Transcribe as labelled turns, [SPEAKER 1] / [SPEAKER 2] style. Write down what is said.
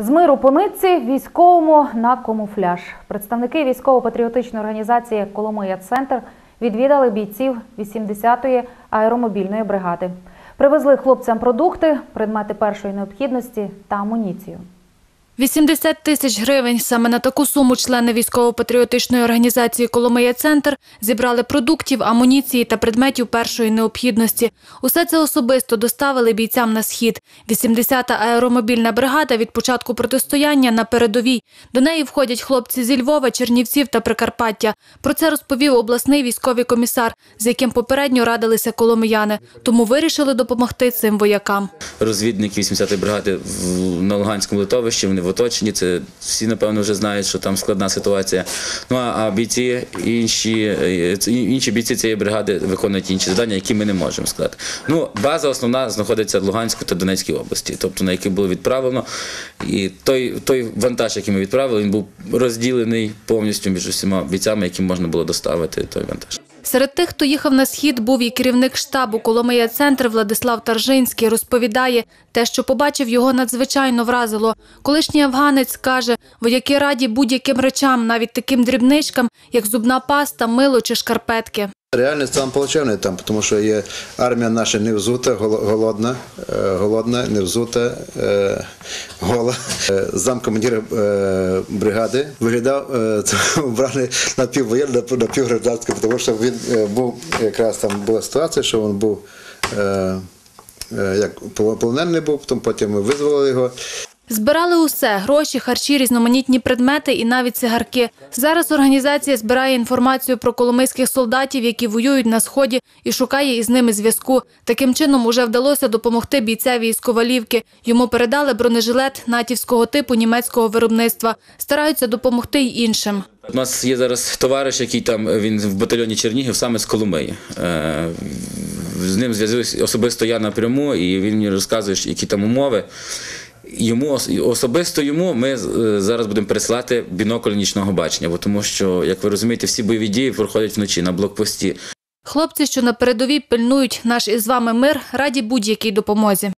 [SPEAKER 1] З миру по нитці військовому на камуфляж. Представники військово-патріотичної організації Коломия Центр відвідали бійців 80-ї аеромобільної бригади. Привезли хлопцям продукти, предмети першої необхідності та амуніцію.
[SPEAKER 2] 80 тисяч гривень. Саме на таку суму члени військово-патріотичної організації Коломия Центр зібрали продуктів, амуніції та предметів першої необхідності. Усе це особисто доставили бійцям на схід. 80-та аеромобільна бригада від початку протистояння на передовій. До неї входять хлопці зі Львова, Чернівців та Прикарпаття. Про це розповів обласний військовий комісар, з яким попередньо радилися коломияни. Тому вирішили допомогти цим воякам.
[SPEAKER 3] розвідники 80-ї бригади на Луганському литовищі, вони оточенні. Це всі, напевно, вже знають, що там складна ситуація. Ну а, бійці, інші, е, інші бійці цієї бригади виконують інші завдання, які ми не можемо сказати. Ну, база основна знаходиться в Луганську та Донецькій області, тобто на які було відправлено. І той, той вантаж, який ми відправили, він був розділений повністю між усіма бійцями, яким можна було доставити той вантаж.
[SPEAKER 2] Серед тих, хто їхав на схід, був і керівник штабу Коломия Центр Владислав Таржинський. Розповідає, те, що побачив, його надзвичайно вразило. Колишній афганець каже, вояки раді будь-яким речам, навіть таким дрібничкам, як зубна паста, мило чи шкарпетки.
[SPEAKER 4] Реальність там плачевний там, тому що є армія наша не взута, голодна, е, голодна, не взута, е, гола. Е, Замкомандира е, бригади виглядав вбраний напіввоєнний, напівгражданський, тому що він був якраз там була ситуація, що він був як полонений був, потім ми визволили його.
[SPEAKER 2] Збирали усе – гроші, харчі, різноманітні предмети і навіть цигарки. Зараз організація збирає інформацію про коломийських солдатів, які воюють на Сході, і шукає із ними зв'язку. Таким чином уже вдалося допомогти бійцеві із Ковалівки. Йому передали бронежилет натівського типу німецького виробництва. Стараються допомогти й іншим.
[SPEAKER 3] У нас є зараз товариш, який там він в батальйоні Чернігів саме з Коломиї. Е, З ним зв'язуюсь особисто я напряму, і він мені розказує, які там умови. Йому особисто йому ми е, зараз будемо пересилати бінокль нічного бачення, бо тому що, як ви розумієте, всі бойові дії проходять вночі на блокпості.
[SPEAKER 2] Хлопці, що на передовій пильнують наш із вами мир, раді будь-якій допомозі.